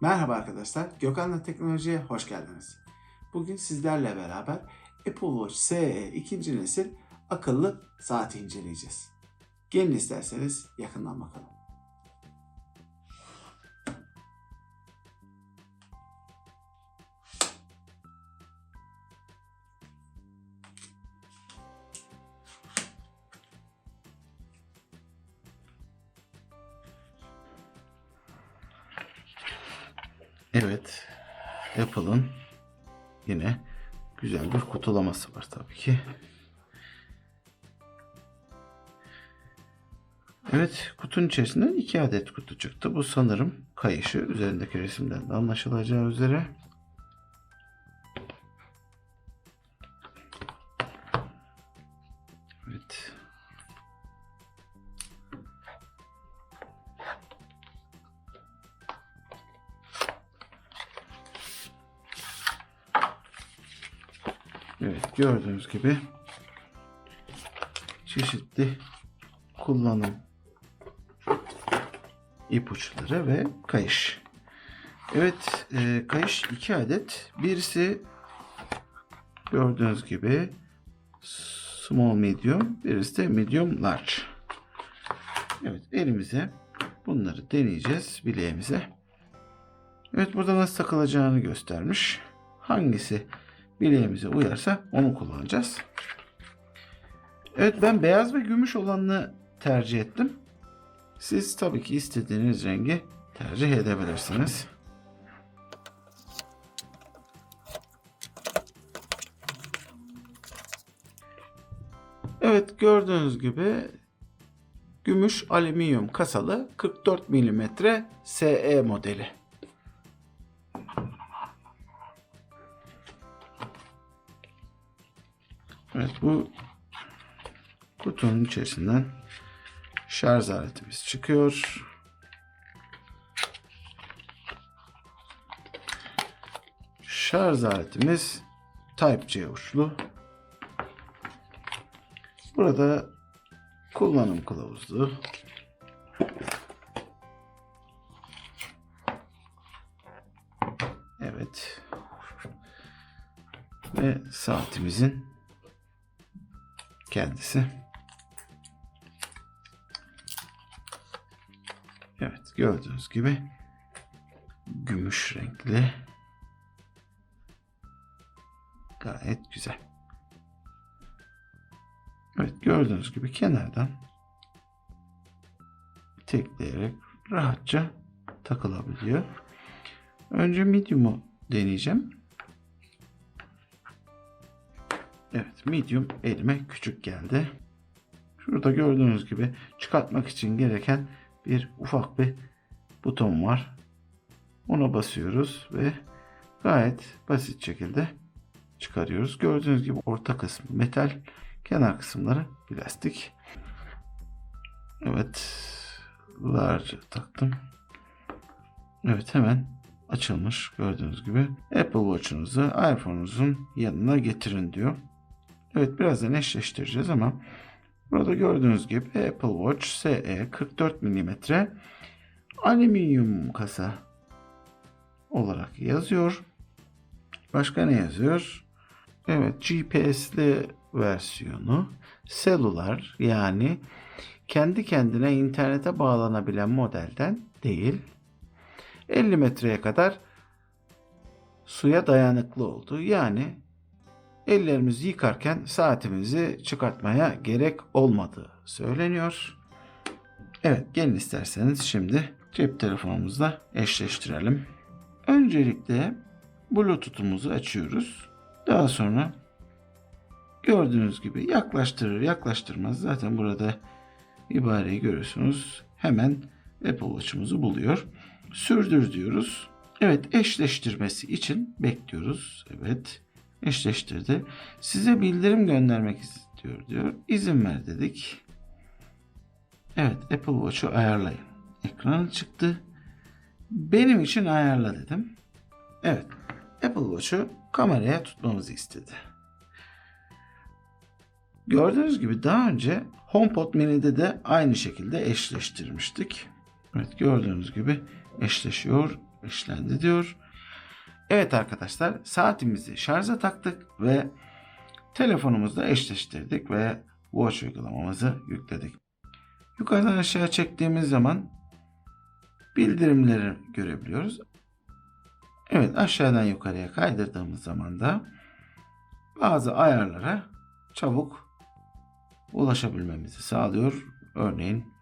Merhaba arkadaşlar, Gökhan'la Teknoloji'ye hoş geldiniz. Bugün sizlerle beraber Apple Watch SE ikinci nesil akıllı saati inceleyeceğiz. Gelin isterseniz yakından bakalım. Evet, Apple'ın yine güzel bir kutulaması var tabii ki. Evet, kutunun içerisinden iki adet kutu çıktı. Bu sanırım kayışı üzerindeki resimden de anlaşılacağı üzere. Evet gördüğünüz gibi çeşitli kullanım ipuçları ve kayış. Evet e, kayış iki adet. Birisi gördüğünüz gibi small medium, birisi de medium large. Evet elimize bunları deneyeceğiz bileğimize. Evet burada nasıl takılacağını göstermiş. Hangisi bileğimize uyarsa onu kullanacağız. Evet ben beyaz ve gümüş olanını tercih ettim. Siz tabii ki istediğiniz rengi tercih edebilirsiniz. Evet gördüğünüz gibi gümüş alüminyum kasalı 44 mm SE modeli. Evet bu kutunun içerisinden şarj aletimiz çıkıyor. Şarj aletimiz Type-C uçlu. Burada kullanım kılavuzu. Evet. Ve saatimizin kendisi. Evet gördüğünüz gibi gümüş renkli. Gayet güzel. Evet gördüğünüz gibi kenardan tekleyerek rahatça takılabiliyor. Önce medium'u deneyeceğim. Evet medium elime küçük geldi. Şurada gördüğünüz gibi çıkartmak için gereken bir ufak bir buton var. Ona basıyoruz ve gayet basit şekilde çıkarıyoruz. Gördüğünüz gibi orta kısmı metal, kenar kısımları plastik. Evet, large taktım. Evet hemen açılmış gördüğünüz gibi. Apple Watch'unuzu iPhone'unuzun yanına getirin diyor. Evet birazdan eşleştireceğiz ama burada gördüğünüz gibi Apple Watch SE 44 mm alüminyum kasa olarak yazıyor. Başka ne yazıyor? Evet GPS'li versiyonu selular yani kendi kendine internete bağlanabilen modelden değil 50 metreye kadar suya dayanıklı oldu. Yani ellerimizi yıkarken saatimizi çıkartmaya gerek olmadığı söyleniyor. Evet gelin isterseniz şimdi cep telefonumuzla eşleştirelim. Öncelikle Bluetooth'umuzu açıyoruz. Daha sonra gördüğünüz gibi yaklaştırır yaklaştırmaz zaten burada ibareyi görüyorsunuz. Hemen Apple Watch'umuzu buluyor. Sürdür diyoruz. Evet eşleştirmesi için bekliyoruz. Evet eşleştirdi. Size bildirim göndermek istiyor diyor. İzin ver dedik. Evet Apple Watch'u ayarlayın. Ekranı çıktı. Benim için ayarla dedim. Evet Apple Watch'u kameraya tutmamızı istedi. Gördüğünüz gibi daha önce HomePod Mini'de de aynı şekilde eşleştirmiştik. Evet gördüğünüz gibi eşleşiyor işlendi diyor. Evet arkadaşlar saatimizi şarja taktık ve telefonumuzla eşleştirdik ve Watch uygulamamızı yükledik. Yukarıdan aşağı çektiğimiz zaman bildirimleri görebiliyoruz. Evet aşağıdan yukarıya kaydırdığımız zaman da bazı ayarlara çabuk ulaşabilmemizi sağlıyor. Örneğin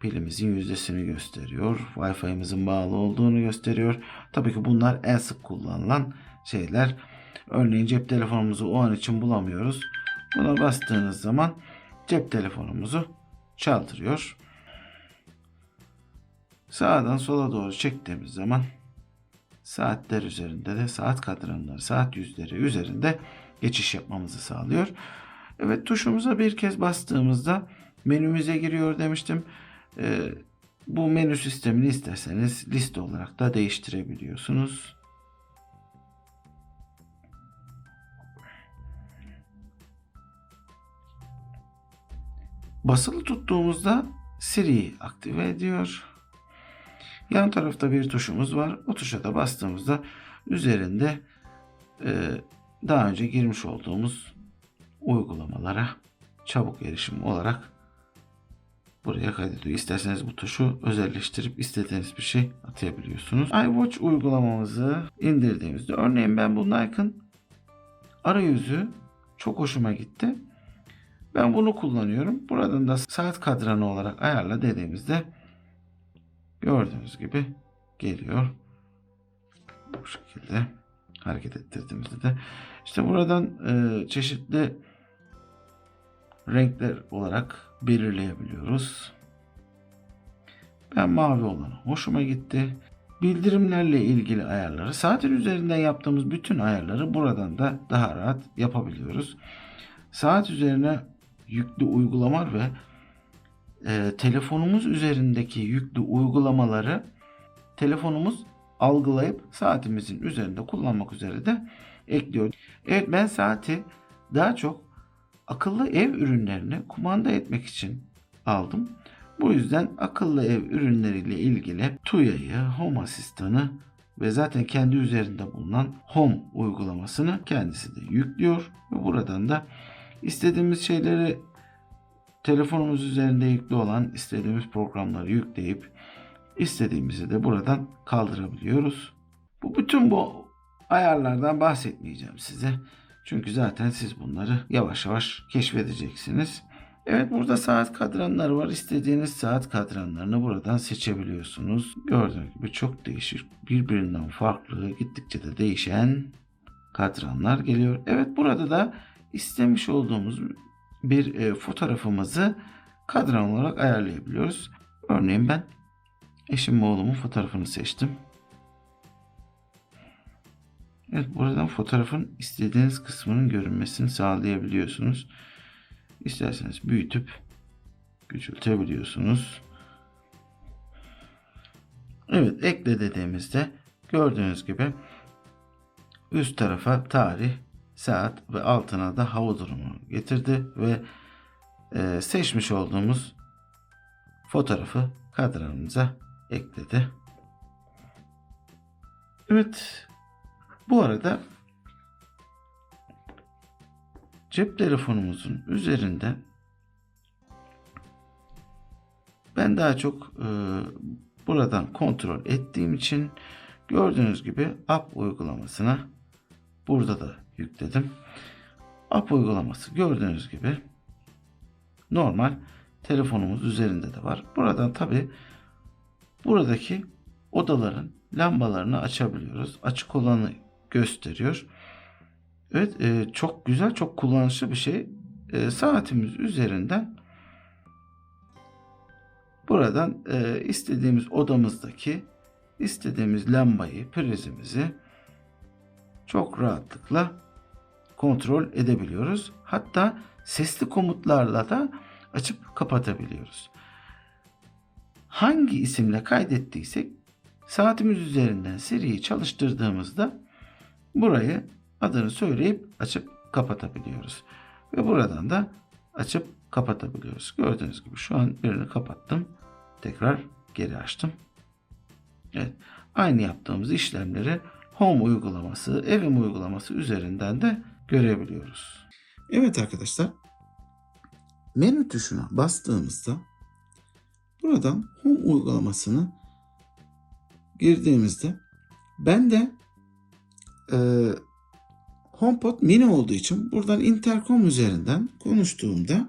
pilimizin yüzdesini gösteriyor. Wi-Fi'mizin bağlı olduğunu gösteriyor. Tabii ki bunlar en sık kullanılan şeyler. Örneğin cep telefonumuzu o an için bulamıyoruz. Buna bastığınız zaman cep telefonumuzu çaldırıyor. Sağdan sola doğru çektiğimiz zaman saatler üzerinde de saat kadranları, saat yüzleri üzerinde geçiş yapmamızı sağlıyor. Evet tuşumuza bir kez bastığımızda menümüze giriyor demiştim. Ee, bu menü sistemini isterseniz liste olarak da değiştirebiliyorsunuz. Basılı tuttuğumuzda Siri'yi aktive ediyor. Yan tarafta bir tuşumuz var. O tuşa da bastığımızda üzerinde e, daha önce girmiş olduğumuz uygulamalara çabuk erişim olarak buraya kaydediyor. İsterseniz bu tuşu özelleştirip istediğiniz bir şey atayabiliyorsunuz. iWatch uygulamamızı indirdiğimizde örneğin ben bu Nike'ın arayüzü çok hoşuma gitti. Ben bunu kullanıyorum. Buradan da saat kadranı olarak ayarla dediğimizde gördüğünüz gibi geliyor. Bu şekilde hareket ettirdiğimizde de işte buradan e, çeşitli renkler olarak belirleyebiliyoruz. Ben mavi olanı hoşuma gitti. Bildirimlerle ilgili ayarları saatin üzerinden yaptığımız bütün ayarları buradan da daha rahat yapabiliyoruz. Saat üzerine yüklü uygulamalar ve e, telefonumuz üzerindeki yüklü uygulamaları telefonumuz algılayıp saatimizin üzerinde kullanmak üzere de ekliyor. Evet ben saati daha çok akıllı ev ürünlerini kumanda etmek için aldım. Bu yüzden akıllı ev ürünleriyle ilgili Tuya'yı, Home Asistan'ı ve zaten kendi üzerinde bulunan Home uygulamasını kendisi de yüklüyor ve buradan da istediğimiz şeyleri telefonumuz üzerinde yüklü olan istediğimiz programları yükleyip istediğimizi de buradan kaldırabiliyoruz. Bu bütün bu ayarlardan bahsetmeyeceğim size. Çünkü zaten siz bunları yavaş yavaş keşfedeceksiniz. Evet burada saat kadranları var. İstediğiniz saat kadranlarını buradan seçebiliyorsunuz. Gördüğünüz gibi çok değişik, birbirinden farklı, gittikçe de değişen kadranlar geliyor. Evet burada da istemiş olduğumuz bir e, fotoğrafımızı kadran olarak ayarlayabiliyoruz. Örneğin ben eşim ve oğlumun fotoğrafını seçtim. Evet buradan fotoğrafın istediğiniz kısmının görünmesini sağlayabiliyorsunuz. İsterseniz büyütüp küçültebiliyorsunuz. Evet ekle dediğimizde gördüğünüz gibi üst tarafa tarih, saat ve altına da hava durumu getirdi ve e, seçmiş olduğumuz fotoğrafı kadranımıza ekledi. Evet bu arada cep telefonumuzun üzerinde ben daha çok e, buradan kontrol ettiğim için gördüğünüz gibi app uygulamasına burada da yükledim. App uygulaması gördüğünüz gibi normal telefonumuz üzerinde de var. Buradan tabi buradaki odaların lambalarını açabiliyoruz. Açık olanı gösteriyor. Evet e, çok güzel çok kullanışlı bir şey. E, saatimiz üzerinden buradan e, istediğimiz odamızdaki istediğimiz lambayı prizimizi çok rahatlıkla kontrol edebiliyoruz. Hatta sesli komutlarla da açıp kapatabiliyoruz. Hangi isimle kaydettiysek saatimiz üzerinden seriyi çalıştırdığımızda burayı adını söyleyip açıp kapatabiliyoruz. Ve buradan da açıp kapatabiliyoruz. Gördüğünüz gibi şu an birini kapattım. Tekrar geri açtım. Evet. Aynı yaptığımız işlemleri Home uygulaması, Evim uygulaması üzerinden de görebiliyoruz. Evet arkadaşlar. Menü tuşuna bastığımızda buradan Home uygulamasını girdiğimizde ben de e, HomePod mini olduğu için buradan intercom üzerinden konuştuğumda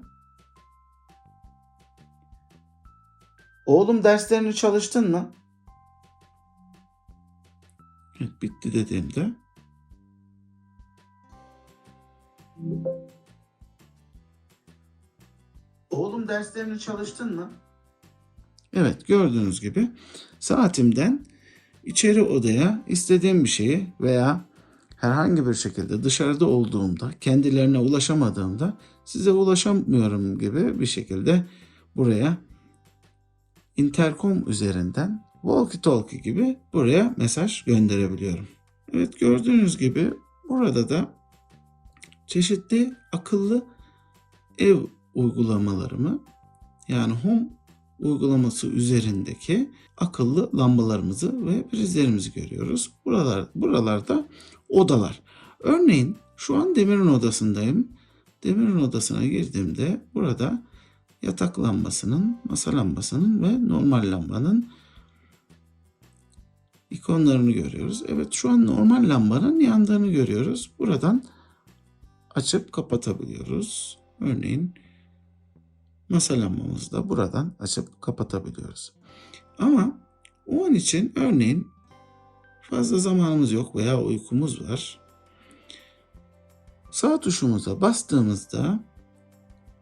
Oğlum derslerini çalıştın mı? Evet, bitti dediğimde Oğlum derslerini çalıştın mı? Evet gördüğünüz gibi saatimden içeri odaya istediğim bir şeyi veya herhangi bir şekilde dışarıda olduğumda kendilerine ulaşamadığımda size ulaşamıyorum gibi bir şekilde buraya intercom üzerinden walkie talkie gibi buraya mesaj gönderebiliyorum. Evet gördüğünüz gibi burada da çeşitli akıllı ev uygulamalarımı yani home uygulaması üzerindeki akıllı lambalarımızı ve prizlerimizi görüyoruz. Buralar, buralarda odalar. Örneğin şu an Demir'in odasındayım. Demir'in odasına girdiğimde burada yatak lambasının, masa lambasının ve normal lambanın ikonlarını görüyoruz. Evet şu an normal lambanın yandığını görüyoruz. Buradan açıp kapatabiliyoruz. Örneğin masa lambamızı da buradan açıp kapatabiliyoruz. Ama o an için örneğin fazla zamanımız yok veya uykumuz var. Sağ tuşumuza bastığımızda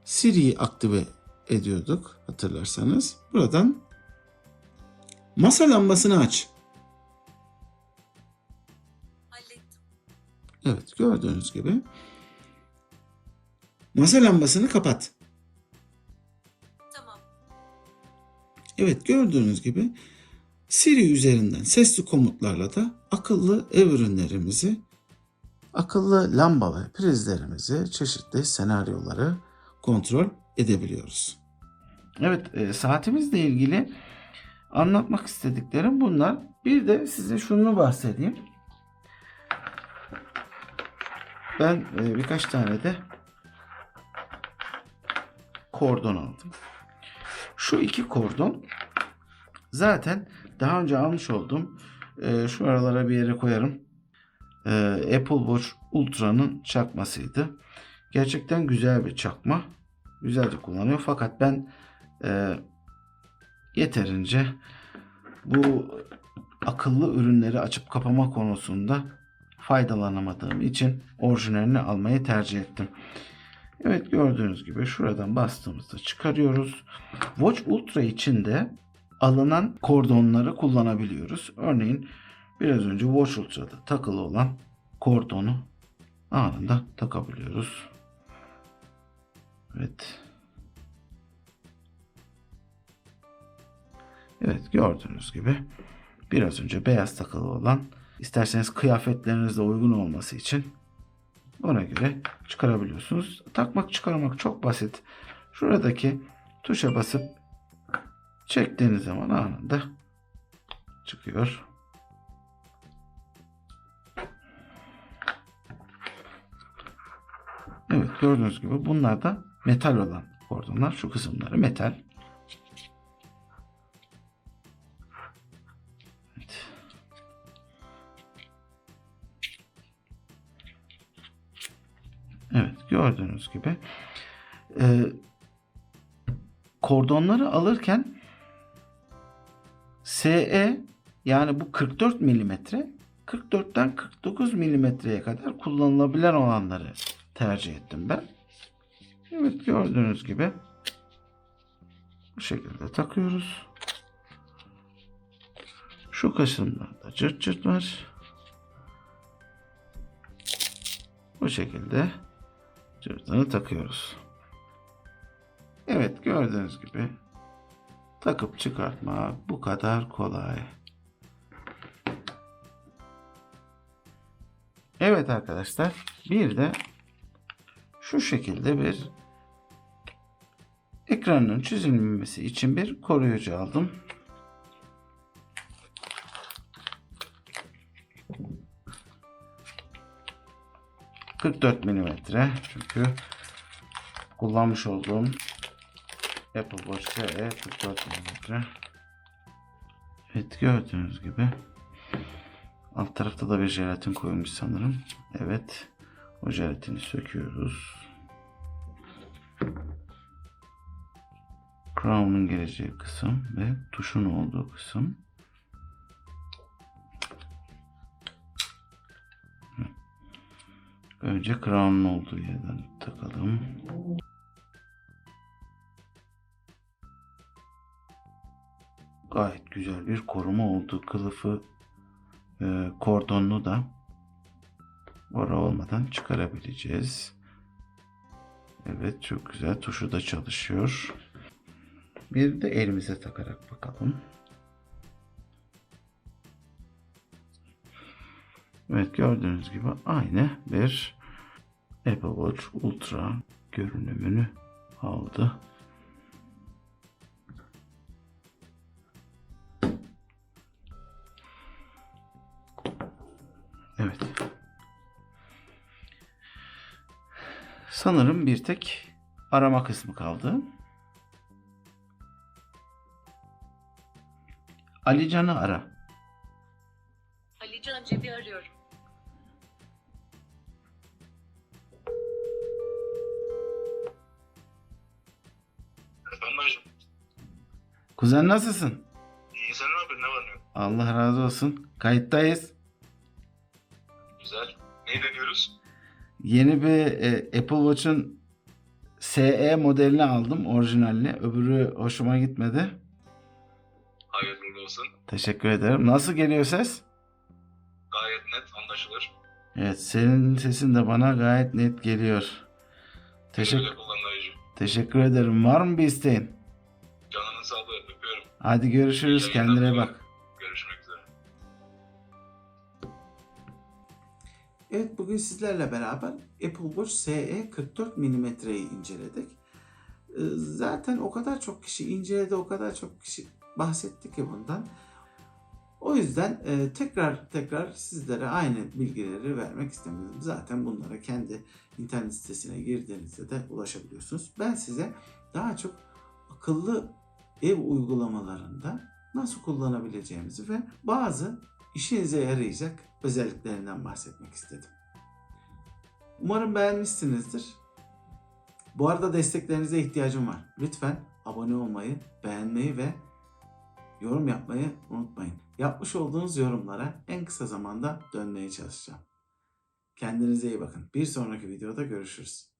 Siri'yi aktive ediyorduk hatırlarsanız. Buradan masa lambasını aç. Hallettim. Evet gördüğünüz gibi masa lambasını kapat. Tamam. Evet gördüğünüz gibi Siri üzerinden sesli komutlarla da akıllı ev ürünlerimizi, akıllı lamba ve prizlerimizi, çeşitli senaryoları kontrol edebiliyoruz. Evet e, saatimizle ilgili anlatmak istediklerim bunlar. Bir de size şunu bahsedeyim. Ben e, birkaç tane de kordon aldım. Şu iki kordon zaten daha önce almış olduğum e, şu aralara bir yere koyarım. E, Apple Watch Ultra'nın çakmasıydı. Gerçekten güzel bir çakma. Güzelce kullanıyor. Fakat ben e, yeterince bu akıllı ürünleri açıp kapama konusunda faydalanamadığım için orijinalini almayı tercih ettim. Evet gördüğünüz gibi şuradan bastığımızda çıkarıyoruz. Watch Ultra için de alınan kordonları kullanabiliyoruz. Örneğin biraz önce Watch Ultra'da takılı olan kordonu anında takabiliyoruz. Evet. Evet gördüğünüz gibi biraz önce beyaz takılı olan isterseniz kıyafetlerinizle uygun olması için ona göre çıkarabiliyorsunuz. Takmak çıkarmak çok basit. Şuradaki tuşa basıp çektiğiniz zaman anında çıkıyor. Evet gördüğünüz gibi bunlar da metal olan kordonlar. Şu kısımları metal. Evet. Evet gördüğünüz gibi e, kordonları alırken SE yani bu 44 milimetre 44'ten 49 milimetreye kadar kullanılabilen olanları tercih ettim ben. Evet gördüğünüz gibi bu şekilde takıyoruz. Şu kısımlarda cırt cırt var. Bu şekilde cırtını takıyoruz. Evet gördüğünüz gibi takıp çıkartma bu kadar kolay. Evet arkadaşlar bir de şu şekilde bir ekranın çizilmemesi için bir koruyucu aldım. ...44 milimetre çünkü kullanmış olduğum Apple Watch SE 44 milimetre. Evet gördüğünüz gibi alt tarafta da bir jelatin koymuş sanırım. Evet o jelatini söküyoruz. Crown'un geleceği kısım ve tuşun olduğu kısım. Önce Crown'un olduğu yerden takalım. Gayet güzel bir koruma oldu. Kılıfı e, kordonlu da bora olmadan çıkarabileceğiz. Evet çok güzel. Tuşu da çalışıyor. Bir de elimize takarak bakalım. Evet gördüğünüz gibi aynı bir Apple Watch Ultra görünümünü aldı. Evet. Sanırım bir tek arama kısmı kaldı. Alican'ı ara. Ali Can Cebi arıyorum. Kuzen nasılsın? İyi sen ne yapıyorsun? Ne var ne yok? Allah razı olsun. Kayıttayız. Güzel. Neyi deniyoruz? Yeni bir e, Apple Watch'un SE modelini aldım orijinalini. Öbürü hoşuma gitmedi. Hayırlı olsun. Teşekkür ederim. Nasıl geliyor ses? Gayet net anlaşılır. Evet, senin sesin de bana gayet net geliyor. Teşekkür teşekkür ederim. Var mı bir isteğin? Canının sağlığı. Öpüyorum. Hadi görüşürüz. İyi Kendine bak. Evet bugün sizlerle beraber Apple Watch SE 44 milimetreyi inceledik. Ee, Zaten o kadar çok kişi inceledi, o kadar çok kişi bahsetti ki bundan. O yüzden e, tekrar tekrar sizlere aynı bilgileri vermek istemedim. Zaten bunlara kendi internet sitesine girdiğinizde de ulaşabiliyorsunuz. Ben size daha çok akıllı ev uygulamalarında nasıl kullanabileceğimizi ve bazı işinize yarayacak özelliklerinden bahsetmek istedim. Umarım beğenmişsinizdir. Bu arada desteklerinize ihtiyacım var. Lütfen abone olmayı, beğenmeyi ve yorum yapmayı unutmayın. Yapmış olduğunuz yorumlara en kısa zamanda dönmeye çalışacağım. Kendinize iyi bakın. Bir sonraki videoda görüşürüz.